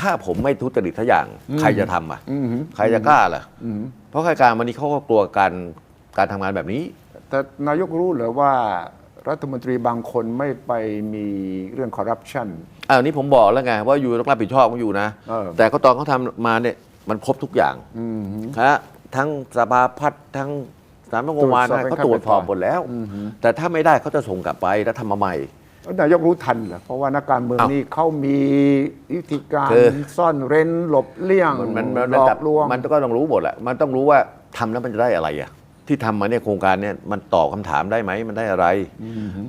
ถ้าผมไม่ทุจริตทุกอย่าง ใครจะทำอะ อืมฮึใครจะกล้าล่ะ อืมเพราะข้าราชการวันนี้เขาก็กลัวการการทำงานแบบนี้ แต่นายกรู้เหรือว่ารัฐมนตรีบางคนไม่ไปมีเรื่องคอร์รัปชันอ่านี่ผมบอกแล้วไงว่าอยู่ต้องรับผิดชอบของอยู่นะ เออ แต่เขาตอนเขาทำมาเนี่ยมันครบทุกอย่างอืมฮึ ฮะทั้งสภาพัฒน์ทั้งสามงงวานตรวจสอบนะเป็นเขาตรวจสอบขั้นเป็นตอนหมดแล้ว แต่ถ้าไม่ได้เขาจะส่งกลับไปแล้วทำมาใหม่แล้ว นายกรู้ทันเหรอเพราะว่านักการเมืองอ้าวนี่เขามีวิธีการคือซ่อนเร้นหลบเลี่ยงมันมันมันหลอจับกลวง มันก็ต้องรู้หมดแหละมันต้องรู้ว่าทำแล้วมันจะได้อะไรอะ ที่ทำมาเนี่ยโครงการเนี่ยมันตอบคำถามได้ไหมมันได้อะไร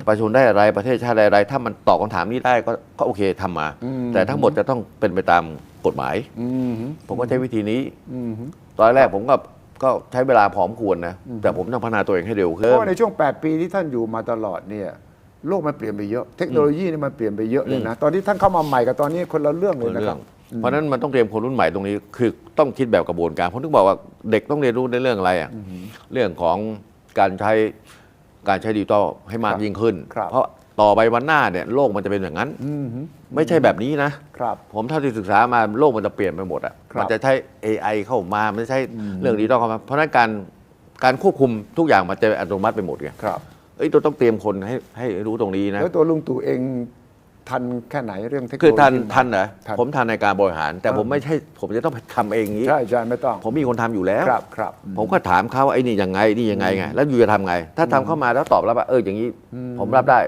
ประชาชนได้อะไรประเทศชาติได้อะไร ถ้ามันตอบคำถามนี้ได้ก็ก็โอเคทำมาแต่ทั้งหมดจะต้องเป็นไปตามกฎหมาย อืมฮึผมก็ใช้วิธีนี้ อืมฮึตอนแรกผมก็ก็ใช้เวลาพอมควรนะ แต่ผมต้องพัฒนาตัวเองให้เร็วเพขึ้น ราะว่าในช่วง 8 ปีที่ท่านอยู่มาตลอดเนี่ย โลกมันเปลี่ยนไปเยอะ เทคโนโลยีนี่มันเปลี่ยนไปเยอะเลยนะ ตอนที่ท่านเข้ามาใหม่กับตอนนี้คนละเรื่องเลคยนนะเรื่คอรับงเพราะฉะนั้นมันต้องเตรียมคนรุ่นใหม่ตรงนี้ คือต้องคิดแบบกระบวนการผมถึงบอกว่าเด็กต้องเรียนรู้ในเรื่องอะไรอะเรื่องของการใช้การใช้ดิจิตอลให้มากครับยิ่งขึ้นครับเพราะต่อไปวันหน้าเนี่ยโลกมันจะเป็นอย่างนั้นอืมฮึไม่ใช่แบบนี้นะครับผมเท่าที่ศึกษามาโลกมันจะเปลี่ยนไปหมดอะครับมันจะใช้ AI เข้ามามันจะใช้เรื่องดิจิตอลเข้ามาเพราะฉะนั้นการการควบคุมทุกอย่างมันจะอัตโนมัติไปหมดไงครับ เอ้ยเราต้องเตรียมคนให้ให้รู้ตรงนี้นะแล้วตัวลุงตู่เองทันแค่ไหนเรื่องเทคโนโลยีคือทันใหม่ทันเหรอทัน ผมทันในการบริหาร แต่เออผมไม่ใช่ ผมจะต้องไปทำเองอย่างนี้ ใช่ใช่ไม่ต้อง ผมมีคนทำอยู่แล้ว ครับครับ ผมก็ถามเขาว่าไอ้นี่ยังไงนี่ยังไงไง แล้วอยู่จะทำไง ถ้าทำเข้ามาแล้วตอบรับว่าเอออย่างนี้ ผมรับได้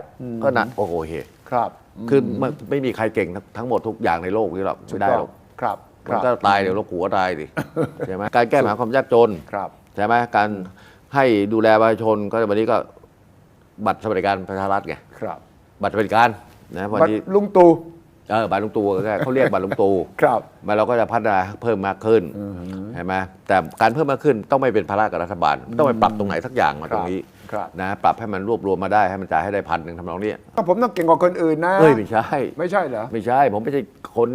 ก็นะโอ้โหเฮครับคือมันไม่มีใครเก่งทั้งทั้งหมดทุกอย่างในโลกนี้หรอกไม่ได้หรอกครับคมันรับก็ตายเดี๋ยวเราหัวตายดิใช่ไหมการแก้ปัญหาความยากจน ครับ ใช่ไหมการให้ดูแลประชาชนก็วันนี้ก็ บัตรสวัสดิการประชารัฐไงครับ บัตรสวัสดิการนะวันบัตรนี้ลุงตู่ เออบัตรลุงตู่ก็เขาเรียกบัตรลุงตู่ครับมาเราก็จะพัฒนาเพิ่มมากขึ้นใช่ไหมแต่การเพิ่มมากขึ้นต้องไม่เป็นภาระกับรัฐบาล ต้องไปปรับตรงไหนสักอย่างมาตรงนี้ครับ นะปรับให้มันรวบรวมมาได้ให้มันจ่ายให้ได้พันหนึ่งทำนองนี้ถ้าผมต้องเก่งกว่าคนอื่นนะเฮ้ยไม่ใช่ ไม่ใช่เหรอ ไม่ใช่ ผมไม่ใช่คน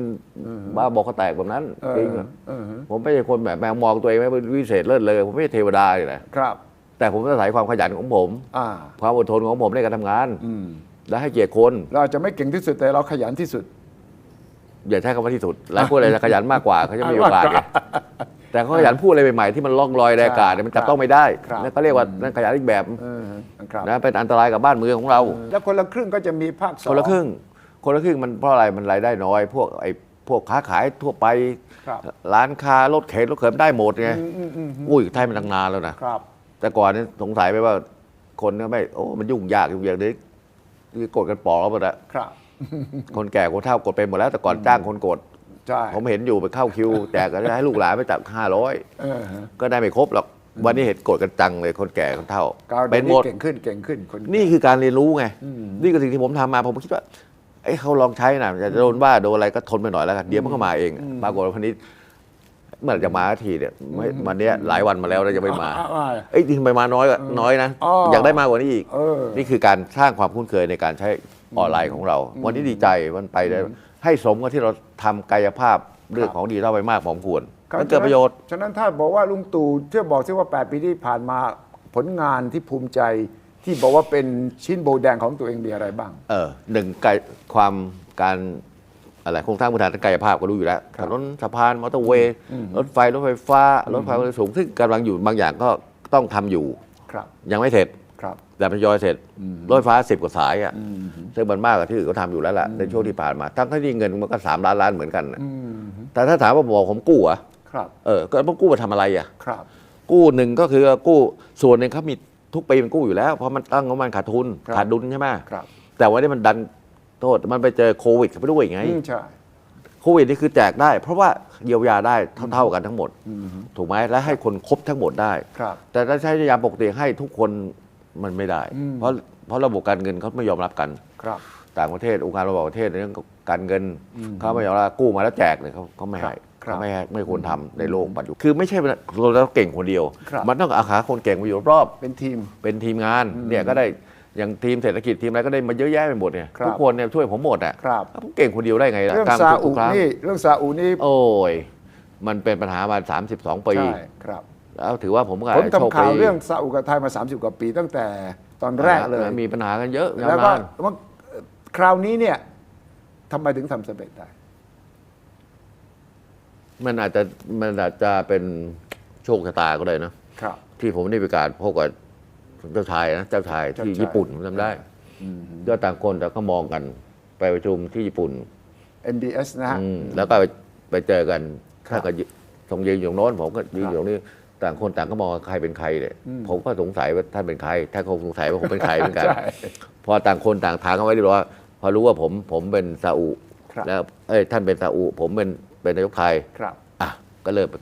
บ้าบอกเขาแตกแบบนั้นเออจริงเหรอเออ ผมไม่ใช่คนแบบแมวมองตัวเองไม่เป็นวิเศษเลิศเลย ผมไม่ใช่เทวดาเลยนะครับ แต่ผมอาศัยความขยันของผมอ่าความอดทนของผมในการทำงาน อืมและให้เกียรติคน เราอาจจะไม่เก่งที่สุดแต่เราขยันที่สุด อย่าใช้คำว่าที่สุดแล้วพูดอะไรจะขยันมากกว่าเขาจะมีโอกาสไงแต่เขาขยันพูดอะไรใหม่ๆที่มันล่องลอยในอากาศเนี่ยมันจับต้องไม่ได้ครับ นั่นเขาเรียกว่านั่นขยันอีกแบบเออครับนะเป็นอันตรายกับบ้านเมืองของเรา แล้วคนละครึ่งก็จะมีภาคสอง คนละครึ่ง คนละครึ่งมันเพราะอะไรมันรายได้น้อย พวกไอ้พวกค้าขายทั่วไป ครับ ร้านค้ารถเข็นรถเข็นได้หมดไงอืมอืมอืมอุ้ยไทยมันตั้งนานแล้วนะครับ แต่ก่อนนี่สงสัยไปว่าคนก็ไม่โอ้มันยุ่งยากยุ่งยากเด็กกดกันปอกแล้วหมดอะครับ คนแก่คนเฒ่ากดไปหมดแล้วแต่ก่อนจ้างคนกดใช่ผมเห็นอยู่ไปเข้าคิวแจกกันให้ลูกหลานไปจับห้าร้อยเออฮะก็ได้ไม่ครบหรอกวันนี้เห็นกดกันจังเลยคนแก่คนเฒ่ากาวเป็เดี๋ยนวหมนี้ดเก่งขึ้นเก่งขึ้นคนนี่คือการเรียนรู้ไง นี่ก็สิ่งที่ผมทำมาผมคิดว่าเอ้ยเขาลองใช้นะจะโดนว่าโดนอะไรก็ทนไปหน่อยแล้วกันเดี๋ยวมันก็มาเอง ปรากฏว่าวันนี้ เมื่อไหร่จะมาสักทีเนี่ยไม่วันเนี้ยหลายวันมาแล้วแล้วจะไม่มาอ่อ่าเอ้ยทำไมมาน้อยก็น้อยนะอ๋อออยากได้มากกว่านี้อีกเออนี่คือการสร้างความคุ้นเคยในการใช้ออนไลน์ของเรา วันนี้ดีใจมันไปได้ให้สมกับที่เราทำกายภาพเรื่องของดีเท่าไปมากพอสมควรมันเกิดประโยชน์ ฉะนั้นถ้าบอกว่าลุงตู่เชื่อบอกซิว่า 8 ปีที่ผ่านมาผลงานที่ภูมิใจที่บอกว่าเป็นชิ้นโบแดงของตัวเองมีอะไรบ้าง เออหนึ่งกายความการ อะไรโครงสร้างพื้นฐานทางกายภาพก็รู้อยู่แล้วครัถบนนสะพานมอเตอร์เวย์รถไฟรถไฟฟ้ารถไฟความเร็วสูงซึ่งกำลังอยู่บางอย่างก็ต้องทำอยู่ครับยังไม่เสร็จครับแต่ทยอยเสร็จรถไฟฟ้าสิบกว่าสายอะซึ่งมันมากกว่าที่อื่นเขาทำอยู่แล้วล่ะในช่วงที่ผ่านมา ทั้งที่เงินมันก็สามล้านล้านเหมือนกันน่ะแต่ถ้าถามว่าบอกผมกู้อะครับเออก็ต้องกู้มาทำอะไรอะครับกู้หนึ่งก็คือกู้ส่วนหนึ่งเขามีทุกปีมันกู้อยู่แล้วเพราะมันตั้งงบมันขาดทุนครับขาดดุลใช่ไหมครับแต่วันนี้มันดัน โทษมันไปเจอโควิดเข้าไปด้วยไง อืมใช่ โควิดนี่คือแจกได้ เพราะว่าเยียวยาได้เท่าๆกันทั้งหมด ถูกไหมและให้คนครบทั้งหมดได้ ครับ แต่ถ้าใช้ยามปกติให้ทุกคนมันไม่ได้ อืม เพราะเพราะระบบการเงินเขาไม่ยอมรับกัน ครับ ต่างประเทศองค์การระหว่างประเทศในเรื่องการเงินเขาไม่ยอมรับกู้มาแล้วแจกเลยเขาเขาไม่ให้ครับเขาไม่ให้ไม่ควรทำในโลกปัจจุบันคือไม่ใช่เราเราเก่งคนเดียว ครับ มันต้องอาหาคนเก่งมาอยู่รอบเป็นทีม เป็นทีมงานเนี่ยก็ได้ อย่างทีมเศรษฐกิจทีมอะไรก็ได้มาเยอะแยะไปหมดเนี่ยครับทุกคนเนี่ยช่วยผมหมดอะครับแล้วผมเก่งคนเดียวได้ไงล่ะเรื่องทำซาทุอุกครั้งนี่เรื่องซาอุนี่โอ้ย มันเป็นปัญหามา 32 ปี ใช่ครับ แล้วถือว่าผมก็ผมโชคทำข่าวดีเรื่องซาอุกับไทยมา 30 กว่าปีตั้งแต่ตอนแรกเลย มีปัญหากันเยอะยาแล้ววก็นานว่าคราวนี้เนี่ยทำไมถึงทำสำเร็จได้ มันอาจจะมันอาจจะเป็นโชคชะตาก็ได้นะ ครับ ที่ผมได้ไปการพบกับ เจ้าชายนะเจ้าชายเจ้าที่ชายญี่ปุ่นผมจำได้อืมก็ต่างคนแต่ก็มองกันไปประชุมที่ญี่ปุ่น MBS นะฮะอืมแล้วก็ไปไปเจอกันครับถ้าก็ยืทรงยืนอยู่ตรงโน้นผมก็ยืนครับอยู่ตรงนี้ต่างคนต่างก็มองว่าใครเป็นใครเลยผมก็สงสัยว่าท่านเป็นใครท่านคงสงสัยว่าผมเป็นใครเหมือนกันใช่พอต่างคนต่างถามกันไว้เรียบร้อยพอรู้ว่าผมผมเป็นซาอุครับแล้วเอ้ยท่านเป็นซาอุ ผมเป็นเป็นนายกไทยครับอะก็เริ่มไป